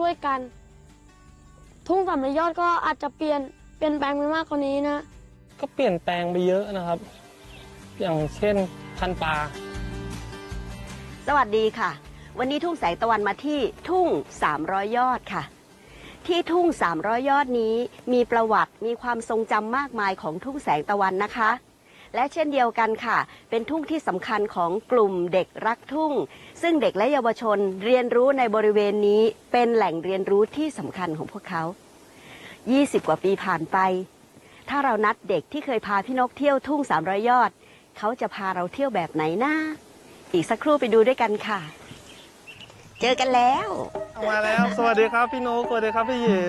ช่วยกัน ทุ่งสามระยอดก็อาจจะเปลี่ยนเปลี่ยนแปลงไปมากกว่านี้นะ ก็เปลี่ยนแปลงไปเยอะนะครับ อย่างเช่นพันธุ์ปลาสวัสดีค่ะ วันนี้ทุ่งแสงตะวันมาที่ทุ่ง 300 ยอดค่ะ ที่ทุ่ง 300 ยอดนี้มีประวัติมีความทรงจำมากมายของทุ่งแสงตะวันนะคะ และเช่นเดียวกันค่ะ เป็นทุ่งที่สำคัญของกลุ่มเด็กรักทุ่ง ซึ่งเด็กและเยาวชนเรียนรู้ในบริเวณนี้เป็นแหล่งเรียนรู้ที่สำคัญของพวกเขา 20 กว่าปีผ่านไป ถ้าเรานัดเด็กที่เคยพาพี่นกเที่ยวทุ่ง300ยอด เขาจะพาเราเที่ยวแบบไหนนะอีกสักครู่ไปดูด้วยกันค่ะ เจอกันแล้ว มาแล้ว สวัสดีครับพี่นกสวัสดีครับพี่หยิ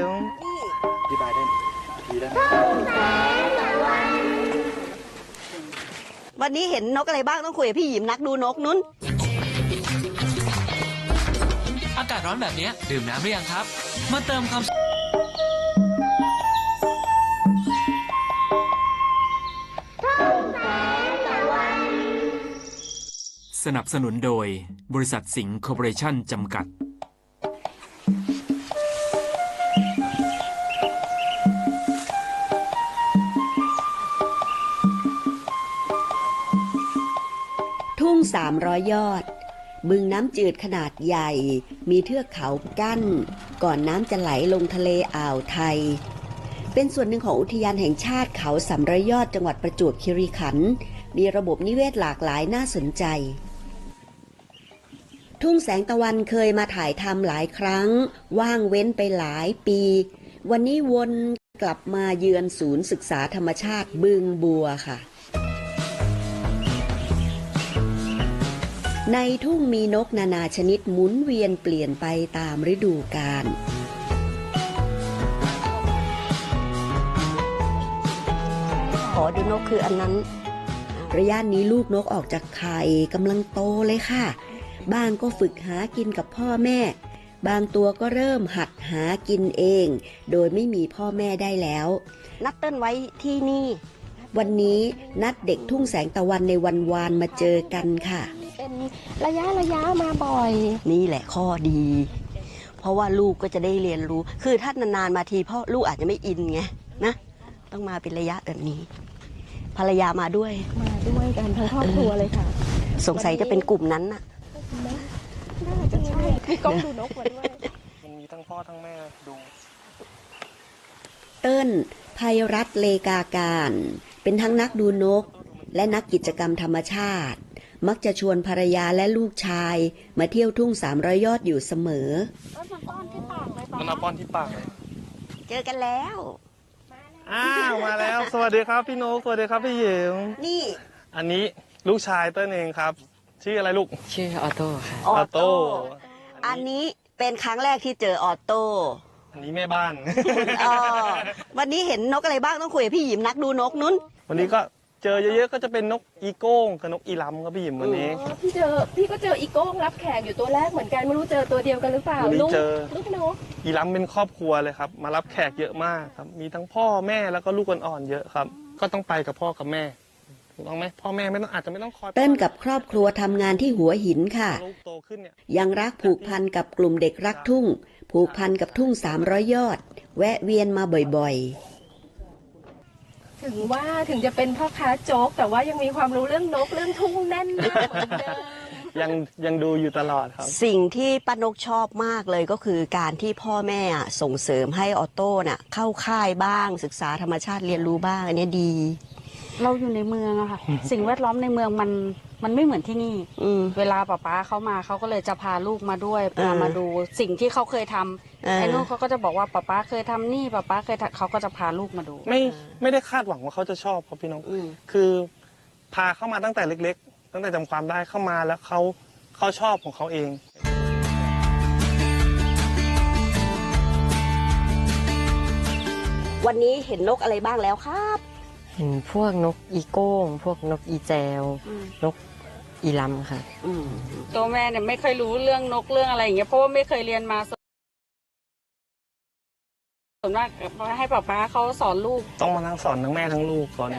ม วันนี้เห็นนกอะไรบ้างต้องคุยกับพี่หยิมนักดูนกนุ้น อากาศร้อนแบบนี้ดื่มน้ำหรือยังครับ มาเติมความสนับสนุนโดยบริษัทสิงห์คอร์ปอเรชั่นจำกัด 300ยอด บึงน้ำจืดขนาดใหญ่ มีเทือกเขากั้น ก่อนน้ำจะไหลลงทะเลอ่าวไทย เป็นส่วนหนึ่งของอุทยานแห่งชาติเขาสามร้อยยอดจังหวัดประจวบคีรีขันธ์มีระบบนิเวศหลากหลายน่าสนใจ ทุ่งแสงตะวันเคยมาถ่ายทำหลายครั้ง ว่างเว้นไปหลายปี วันนี้วนกลับมาเยือนศูนย์ศึกษาธรรมชาติบึงบัวค่ะ ในทุ่งมีนกนานาชนิดหมุนเวียนเปลี่ยนไปตามฤดูกาลขอดูนกคืออันนั้น ระยะนี้ลูกนกออกจากไข่กำลังโตเลยค่ะ บางก็ฝึกหากินกับพ่อแม่ บางตัวก็เริ่มหัดหากินเอง โดยไม่มีพ่อแม่ได้แล้ว นัดเต้นไว้ที่นี่ วันนี้นัดเด็กทุ่งแสงตะวันในวันวานมาเจอกันค่ะ เป็นระยะระยะมาบ่อย นี่แหละข้อดี เพราะว่าลูกก็จะได้เรียนรู้ คือถ้านานๆมาทีพ่อลูกอาจจะไม่อินไงนะต้องมาเป็นระยะแบบนี้ ภรรยามาด้วย มาด้วยกันทั้งครอบครัวเลยค่ะ สงสัยจะเป็นกลุ่มนั้นน่ะน่าจะใช่มีกล้องดูนกมาด้วยมันมีทั้งพ่อทั้งแม่ดูเติ้ลภัยรัตน์เลกาการ เป็นทั้งนักดูนก และนักกิจกรรมธรรมชาติ มักจะชวนภรรยาและลูกชาย มาเที่ยวทุ่งสามร้อยยอดอยู่เสมอมันเอาป้อนที่ปากเลยเจอกันแล้ว อ้าวมาแล้ว สวัสดีครับพี่นกสวัสดีครับพี่หยิมนี่ อันนี้ลูกชายเต้นเองครับ ชื่ออะไรลูก ชื่อออโต้ค่ะออออโต้โต้อันนี้เป็นครั้งแรกที่เจอออโต้อันนี้แม่บ้านอ๋อวันนี้เห็นนกอะไรบ้างต้องคุยกับพี่หยิมนักดูนกนุ้น วันนี้ก็ เจอเยอะๆก็จะเป็นนกอีโก้งกับนกอีลำครับพี่หยิมวันนี้พี่เจอพี่ก็เจออีโก้งรับแขกอยู่ตัวแรกเหมือนกันไม่รู้เจอตัวเดียวกันหรือเปล่าวันนี้ลูกเจอ ลูกนกอีลำเป็นครอบครัวเลยครับ มารับแขกเยอะมากครับ มีทั้งพ่อแม่แล้วก็ลูกอ่อนๆเยอะครับ ก็ต้องไปกับพ่อกับแม่ถูกต้องไหมพ่อแม่ไม่ต้องอาจจะไม่ต้องคอยเติ้ลกับครอบครัวทำงานที่หัวหินค่ะ ลูกโตขึ้นเนี่ย ยังรักผูกพันกับกลุ่มเด็กรักทุ่ง ผูกพันกับทุ่งสามร้อยยอด แวะเวียนมาบ่อย ถึงว่าถึงจะเป็นพ่อค้าโจ๊ก แต่ว่ายังมีความรู้เรื่องนกเรื่องทุ่งแน่นมากเหมือนเดิม ยังยังดูอยู่ตลอดครับ สิ่งที่ป้านกชอบมากเลยก็คือการที่พ่อแม่อะส่งเสริมให้ออโต้น่ะเข้าค่ายบ้าง ศึกษาธรรมชาติเรียนรู้บ้างอันเนี้ยดี เราอยู่ในเมืองอะค่ะ สิ่งแวดล้อมในเมืองมัน มันไม่เหมือนที่นี่ อืม เวลาป๊าป๊าเขามาเขาก็เลยจะพาลูกมาด้วยเออพามาดูสิ่งที่เขาเคยทำเออ ไอ้นู่นเขาก็จะบอกว่าป๊าป๊าเคยทำนี่ป๊าป๊าเคยทำเขาก็จะพาลูกมาดู ไม่ไม่ได้คาดหวังว่าเขาจะชอบครับพี่น้องอืม คือพาเข้ามาตั้งแต่เล็ก ๆ ตั้งแต่จำความได้เข้ามาแล้วเขาเขาชอบของเขาเอง วันนี้เห็นนกอะไรบ้างแล้วครับ เห็นพวกนกอีโก้ง พวกนกอีแจวนก อีลำค่ะอืมตัวแม่เนี่ยไม่เคยรู้เรื่องนกเรื่องอะไรอย่างเงี้ยเพราะว่าไม่เคยเรียนมาส่วนส่วนมากให้ป๊าป๊าเขาสอนลูก ต้องมานั่งสอนทั้งแม่ทั้งลูกก่อน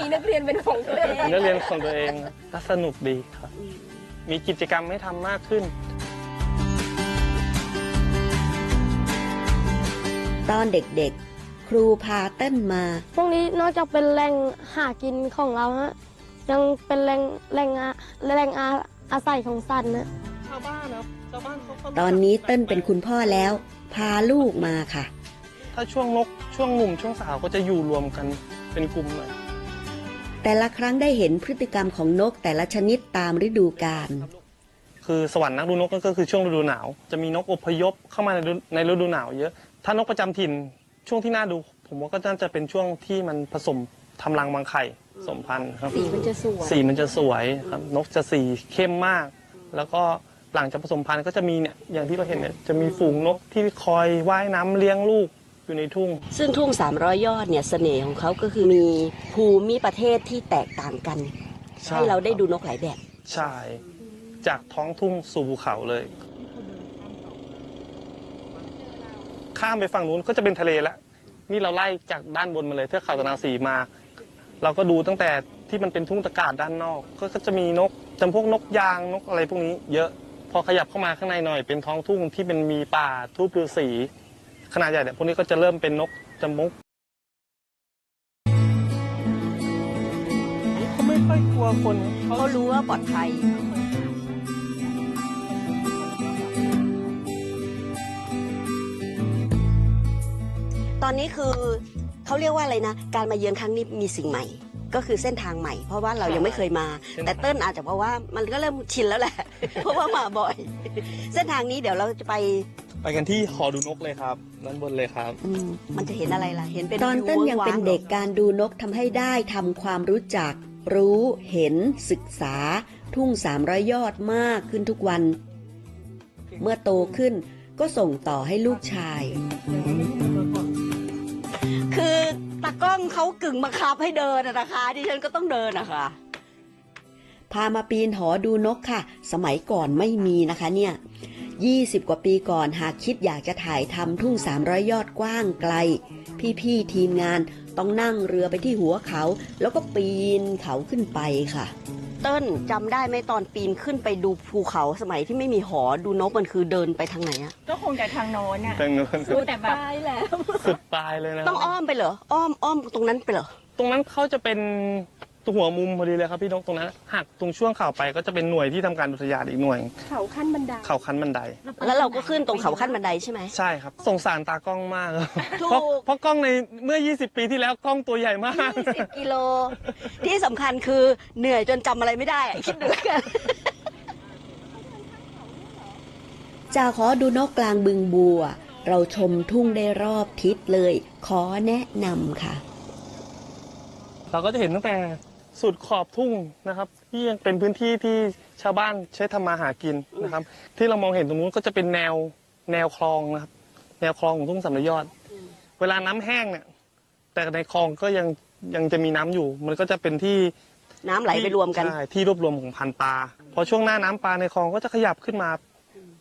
มีนักเรียนเป็นของตัวเองเป็นนักเรียนของตัวเองก็สนุกดีครับ มีกิจกรรมให้ทำมากขึ้น ตอนเด็กๆ ครูพาเต้นมา พวกนี้นอกจากเป็นแหล่งหากินของเราฮะ ยังเป็นแหล่งแหล่งอาแหล่งอาอาศัยของสัตว์นะชาวบ้านครับชาวบ้านเขาก็ตอนนี้เต้นเป็นคุณพ่อแล้ว พาลูกมาค่ะ ถ้าช่วงนกช่วงหนุ่มช่วงสาวก็จะอยู่รวมกันเป็นกลุ่มหน่อยแต่ละครั้งได้เห็นพฤติกรรมของนกแต่ละชนิดตามฤดูกาลคือสวรรค์นักดูนกก็คือช่วงฤดูหนาว จะมีนกอพยพเข้ามาในฤดูในฤดูหนาวเยอะ ถ้านกประจำถิ่นช่วงที่น่าดู ผมว่าก็น่าจะเป็นช่วงที่มันผสมทำรังบางไข่ผ สมพันธุ์ครับ สีมันจะสวยสีมันจะสวยครับนกจะสีเข้มมาก แล้วก็หลังจากผสมพันธุ์ก็จะมีเนี่ยอย่างที่เราเห็นเนี่ยจะมีฝูงนกที่คอยว่ายน้ำเลี้ยงลูกอยู่ในทุ่ง ซึ่งทุ่ง 300 ยอดเนี่ยเสน่ห์ของเขาก็คือมีภูมิประเทศที่แตกต่างกัน ใช่ให้เราได้ดูนกหลายแบบ ใช่จากท้องทุ่งสู่ภูเขาเลย ข้ามไปฝั่งนู้นก็จะเป็นทะเลแล้วนี่เราไล่จากด้านบนมาเลยเทือกเขาตะนาวสีมา เราก็ดูตั้งแต่ที่มันเป็นทุ่งตะกาศด้านนอก ก็จะมีนกจำพวกนกยางนกอะไรพวกนี้เยอะ พอขยับเข้ามาข้างในหน่อยเป็นท้องทุ่งที่เป็นมีป่าทูบฤาษีขนาดใหญ่เนี่ยพวกนี้ก็จะเริ่มเป็นนกจำมุกเขาไม่ค่อยกลัวคนเขาเขารู้ว่าปลอดภัยตอนนี้คือ เขาเรียกว่าอะไรนะ การมาเยือนครั้งนี้มีสิ่งใหม่ ก็คือเส้นทางใหม่ เพราะว่าเรายังไม่เคยมา แต่เติ้ลอาจจะเพราะว่ามันก็เริ่มชินแล้วแหละ เพราะว่ามาบ่อย เส้นทางนี้เดี๋ยวเราจะไปไปกันที่หอดูนกเลยครับด้านบนเลยครับ อืมมันจะเห็นอะไรล่ะ เห็นเป็นตอนวิวเต้นยังเป็นว้างๆเด็กการดูนกทำให้ได้ทำความรู้จัก รู้เห็นศึกษา ทุ่ง300ยอดมากขึ้นทุกวัน เมื่อโตขึ้นก็ส่งต่อให้ลูกชายคือตา กล้องเขากึ่งบังคับให้เดินอะนะคะ ดิฉันก็ต้องเดินนะคะ พามาปีนหอดูนกค่ะ สมัยก่อนไม่มีนะคะเนี่ย20 กว่าปีก่อนหากคิดอยากจะถ่ายทำทุ่ง 300 ยอดกว้างไกล พี่ๆทีมงานต้องนั่งเรือไปที่หัวเขา แล้วก็ปีนเขาขึ้นไปค่ะ เติ้ลจำได้ไหมตอนปีนขึ้นไปดูภูเขาสมัยที่ไม่มีหอดูนกมันคือเดินไปทางไหนอะก็คงจะทางโน้นน่ะทางนู้นสุดูดแต่แบบแล้วสุดปลายเลยนะต้องอ้อมไปเหรออ้อมอ้อมตรงนั้นไปเหรอตรงนั้นเขาจะเป็น ตัวหัวมุมพอดีเลยครับพี่นกตรงนั้นหักตรงช่วงเข่าไปก็จะเป็นหน่วยที่ทำการอุทยานอีกหน่วย เขาขั้นบันได เข่าคันบันได แล้วเราก็ขึ้นตรงเขาขั้นบันไดใช่ไหม ใช่ครับ สงสารตากล้องมากครับถูก เพราะเพราะกล้องในเมื่อ 20 ปีที่แล้วกล้องตัวใหญ่มาก 20กิโล ที่สำคัญคือเหนื่อยจนจำอะไรไม่ได้อะคิดดูแล้วกันจากหอดูนกกลางบึงบัว เราชมทุ่งได้รอบทิศเลย ขอแนะนำค่ะ เราก็จะเห็นตั้งแต่ สุดขอบทุ่งนะครับ ที่ยังเป็นพื้นที่ที่ชาวบ้านใช้ทำมาหากินนะครับ ที่เรามองเห็นตรงนู้นก็จะเป็นแนวแนวคลองนะครับ แนวคลองของทุ่งสำระยอด เวลาน้ำแห้งเนี่ย แต่ในคลองก็ยังยังจะมีน้ำอยู่ มันก็จะเป็นที่ น้ำไหลไปรวมกัน ใช่ที่รวบรวมของพันธุ์ปลาพอช่วงหน้าน้ำปลาในคลองก็จะขยับขึ้นมา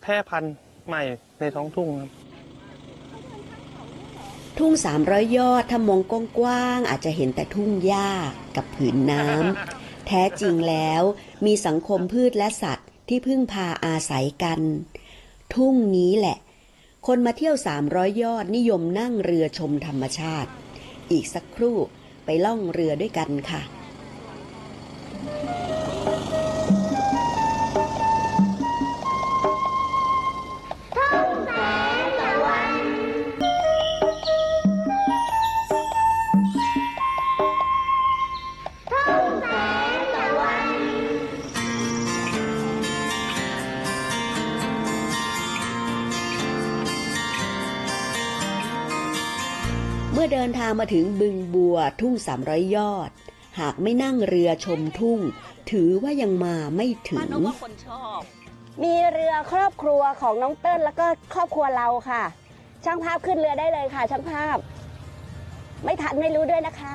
แพร่พันธุ์ใหม่ในท้องทุ่งครับ ทุ่งสามร้อยยอดถ้ามองกว้างๆอาจจะเห็นแต่ทุ่งหญ้ากับผืนน้ำแท้จริงแล้วมีสังคมพืชและสัตว์ที่พึ่งพาอาศัยกัน ทุ่งนี้แหละ คนมาเที่ยว300ยอดนิยมนั่งเรือชมธรรมชาติ อีกสักครู่ไปล่องเรือด้วยกันค่ะ ดินทางมาถึงบึงบัวทุ่งสามร้อยยอด หากไม่นั่งเรือชมทุ่ง ถือว่ายังมาไม่ถึง มีเรือครอบครัวของน้องเติ้ลแล้วก็ครอบครัวเราค่ะ ช่างภาพขึ้นเรือได้เลยค่ะ ช่างภาพ ไม่ทันไม่รู้ด้วยนะคะ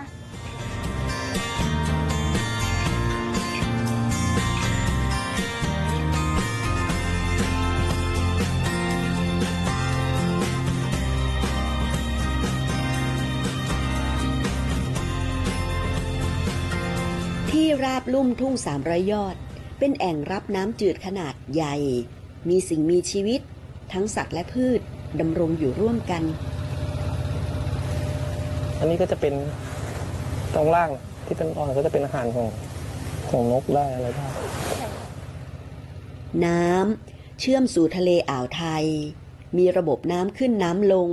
ราบลุ่มทุ่งสามร้อยยอด เป็นแอ่งรับน้ำจืดขนาดใหญ่ มีสิ่งมีชีวิต ทั้งสัตว์และพืชดำรงอยู่ร่วมกัน อันนี้ก็จะเป็นตรงล่างที่เป็นอ่อนก็จะเป็นอาหารของของนกได้อะไรได้น้ำเชื่อมสู่ทะเลอ่าวไทย มีระบบน้ำขึ้นน้ำลง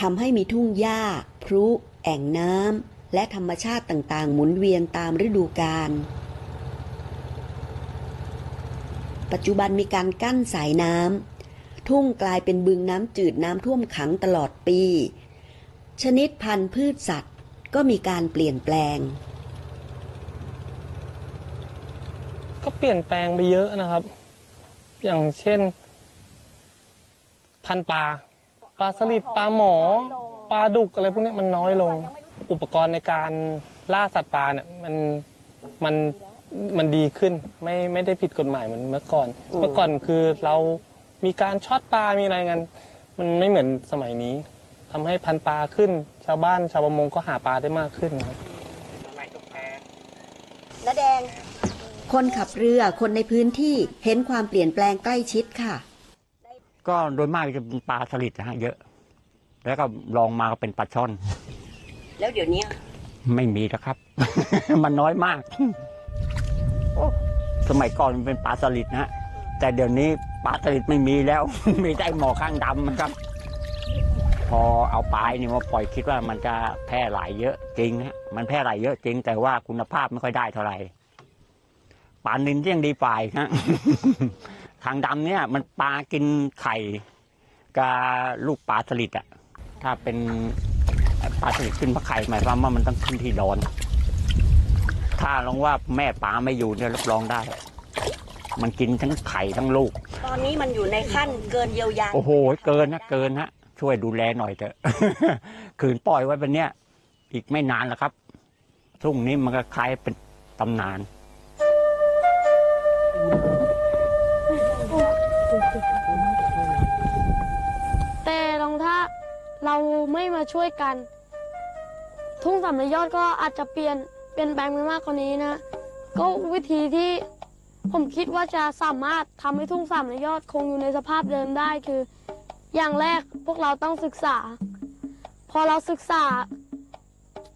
ทำให้มีทุ่งหญ้าพรุ แอ่งน้ำ และธรรมชาติต่างๆ หมุนเวียนตามฤดูกาล ปัจจุบันมีการกั้นสายน้ำทุ่งกลายเป็นบึงน้ำจืดน้ำท่วมขังตลอดปี ชนิดพันธุ์พืชสัตว์ก็มีการเปลี่ยนแปลง ก็เปลี่ยนแปลงไปเยอะนะครับ อย่างเช่น พันธุ์ปลาปลาสลิดปลาหมอ ปลาดุกอะไรพวกนี้มันน้อยลง อุปกรณ์ในการล่าสัตว์ป่าเนี่ยมันมันมันดีขึ้นไม่ไม่ได้ผิดกฎหมายเหมือนเมื่อก่อนอืมเมื่อก่อนคือเรามีการช็อตปลา มีอะไรกัน มันไม่เหมือนสมัยนี้ทำให้พันธุ์ปลาขึ้น ชาวบ้านชาวประมงก็หาปลาได้มากขึ้นครับ น้าแดง คนขับเรือคนในพื้นที่เห็นความเปลี่ยนแปลงใกล้ชิดค่ะ ก็โดยมากจะเป็นปลาสลิดนะฮะเยอะ แล้วก็ลองมาก็เป็นปลาช่อน แล้วเดี๋ยวนี้ไม่มีแล้วครับ มันน้อยมาก สมัยก่อนมันเป็นปลาสลิดนะฮะแต่เดี๋ยวนี้ปลาสลิดไม่มีแล้ว มีแต่หมอข้างดำนะครับ พอเอาปลายนี่มาปล่อยคิดว่ามันจะแพร่หลายเยอะจริงฮะมันแพร่หลายเยอะจริง แต่ว่าคุณภาพไม่ค่อยได้เท่าไหร่ปลานินยังดีฝ่ายฮะทางดำเนี่ย มันปลากินไข่กับลูกปลาสลิดอะถ้าเป็น ปลาสลิดขึ้นมาไข่หมายความว่ามันต้องขึ้นที่ดอน ถ้าลองว่าแม่ปลาไม่อยู่เนี่ยรับรองได้ มันกินทั้งไข่ทั้งลูก ตอนนี้มันอยู่ในขั้นเกินเยียวยาโอ้โห เกินนะเกินนะช่วยดูแลหน่อยเถอะขืนปล่อยไว้แบบเนี้ยอีกไม่นานแล้วครับทุ่งนี้มันก็คล้ายเป็นตำนานแต่ ไม่มาช่วยกัน ทุ่งสามยยอดก็อาจจะเปลี่ยนเปลี่ยนแปลงไปมากกว่านี้นะ ก็วิธีที่ผมคิดว่าจะสามารถทำให้ทุ่งสามยยอดคงอยู่ในสภาพเดิมได้คือ อย่างแรกพวกเราต้องศึกษา พอเราศึกษา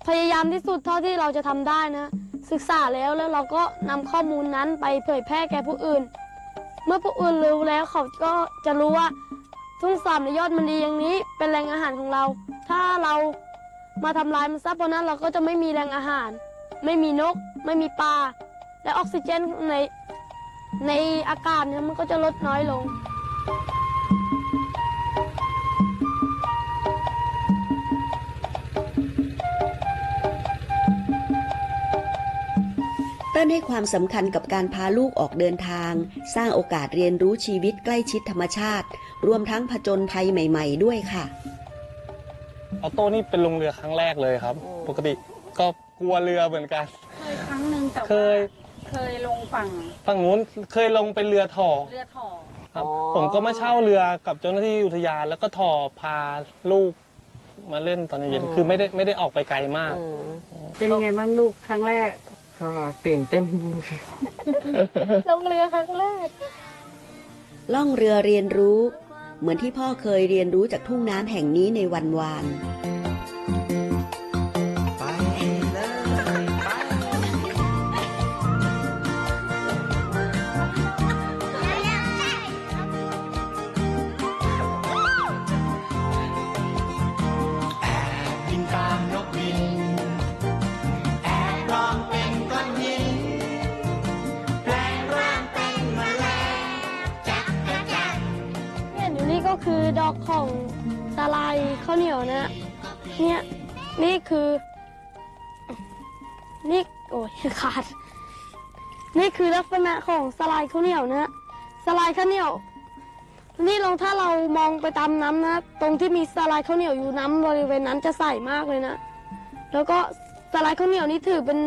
พยายามที่สุดเท่าที่เราจะทำได้นะ ศึกษาแล้วแล้วเราก็นำข้อมูลนั้นไปเผยแพร่แก่ผู้อื่น เมื่อผู้อื่นรู้แล้วเขาก็จะรู้ว่า ทุ่งสามในยอดมันดีอย่างนี้ เป็นแหล่งอาหารของเรา ถ้าเรามาทำลายมันซะเพราะนั้นเราก็จะไม่มีแหล่งอาหาร ไม่มีนก ไม่มีปลาและออกซิเจนในในอากาศเนี่ยมันก็จะลดน้อยลง ต้นให้ความสำคัญกับการพาลูกออกเดินทาง สร้างโอกาสเรียนรู้ชีวิตใกล้ชิดธรรมชาติ รวมทั้งผจญภัยใหม่ ๆ ด้วยค่ะออโต้นี่เป็นลงเรือครั้งแรกเลยครับ ปกติก็กลัวเรือเหมือนกัน เคยครั้งหนึ่งแต่เคว่ายเคยลงฝั่ง ฝั่งนู้นเคยลงเป็นเรือถ่อเรือถอครับผมก็มาเช่าเรือกับเจ้าหน้าที่อุทยาน แล้วก็ถ่อพาลูกมาเล่นตอนเย็นๆคือไม่ได้ไม่ได้ออกไปไกลมาก เป็นยังไงบ้างลูกครั้งแรก ก็ตื่นเต้นลงเรือครั้งแรกล่องเรือเรียนรู้ เหมือนที่พ่อเคยเรียนรู้จากทุ่งน้ำแห่งนี้ในวันวาน ขาด นี่คือลักษณะของสลายข้าวเหนียวนะสลายข้าวเหนียว นี่ลองถ้าเรามองไปตามน้ำนะ ตรงที่มีสลายข้าวเหนียวอยู่น้ำบริเวณนั้นจะใสมากเลยนะ แล้วก็สลายข้าวเหนียวนี่ถือเป็น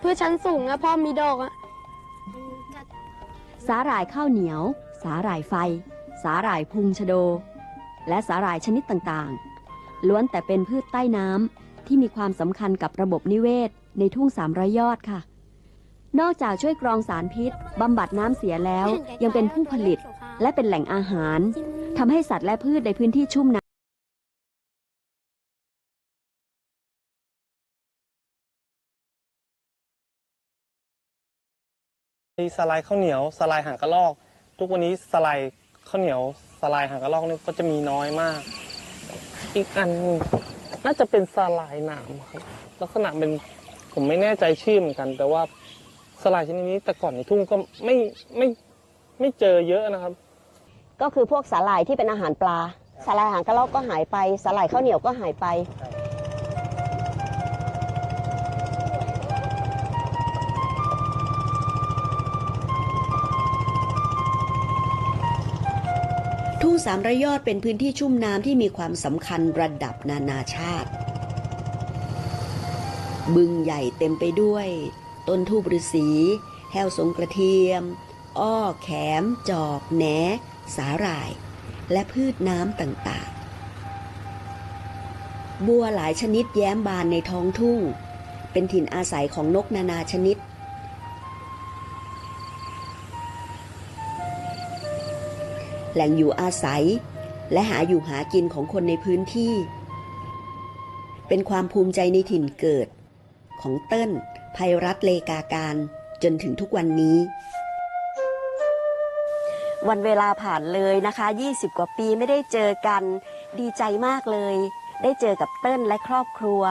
พืชชั้นสูงนะเพราะมีดอกอะสาหร่ายข้าวเหนียว สาหร่ายไฟ สาหร่ายพุงชะโด และสาหร่ายชนิดต่างๆ ล้วนแต่เป็นพืชใต้น้ำที่มีความสำคัญกับระบบนิเวศ ในทุ่งสามร้อยยอดค่ะ นอกจากช่วยกรองสารพิษบำบัดน้ำเสียแล้ว ยังเป็นผู้ผลิตและเป็นแหล่งอาหารทำให้สัตว์และพืชในพื้นที่ชุ่มน้ำมีสไลด์ข้าวเหนียว สไลด์หางกระรอก ทุกวันนี้สไลด์ข้าวเหนียว สลายหางกระรอกนี่ก็จะมีน้อยมาก อีกอันน่าจะเป็นสลายหนามครับลักษณะเป็นผมไม่แน่ใจชื่อเหมือนกัน แต่ว่าสลายชนิดนี้แต่ก่อนในทุ่งก็ไม่ไม่ไม่เจอเยอะนะครับ ก็คือพวกสาหร่ายที่เป็นอาหารปลาสาหร่ายหางกระรอกก็หายไปสาหร่ายข้าวเหนียวก็หายไป งสามระยอดเป็นพื้นที่ชุ่มน้ำที่มีความสำคัญระดับนานาชาติ บึงใหญ่เต็มไปด้วย ต้นทูบฤษีแห้วสงกระเทียม อ้อแขม จอกแหน สาหร่าย และพืชน้ำต่างๆ บัวหลายชนิดแย้มบานในท้องทุ่ง เป็นถิ่นอาศัยของนกนานาชนิด แหล่งอยู่อาศัย และหาอยู่หากินของคนในพื้นที่ เป็นความภูมิใจในถิ่นเกิด ของเติ้ลภัยรัตเลกาการจนถึงทุกวันนี้ วันเวลาผ่านเลยนะคะ 20 กว่าปีไม่ได้เจอกัน ดีใจมากเลย ได้เจอกับเติ้ลและครอบครัว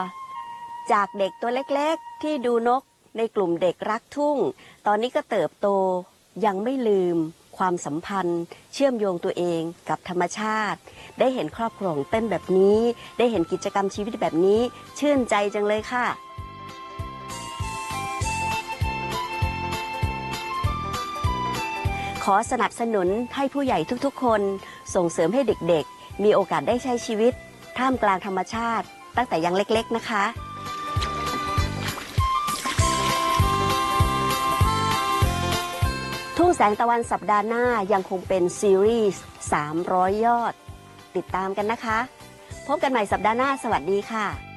จากเด็กตัวเล็กๆ ที่ดูนกในกลุ่มเด็กรักทุ่ง ตอนนี้ก็เติบโตยังไม่ลืม ความสัมพันธ์ เชื่อมโยงตัวเองกับธรรมชาติ ได้เห็นครอบครัวของเต้นแบบนี้ ได้เห็นกิจกรรมชีวิตแบบนี้ ชื่นใจจังเลยค่ะขอสนับสนุนให้ผู้ใหญ่ทุกๆ คน ส่งเสริมให้เด็กๆ มีโอกาสได้ใช้ชีวิต ท่ามกลางธรรมชาติ ตั้งแต่ยังเล็กๆนะคะ แสงตะวันสัปดาห์หน้ายังคงเป็นซีรีส์ 300 ยอด ติดตามกันนะคะ พบกันใหม่สัปดาห์หน้า สวัสดีค่ะ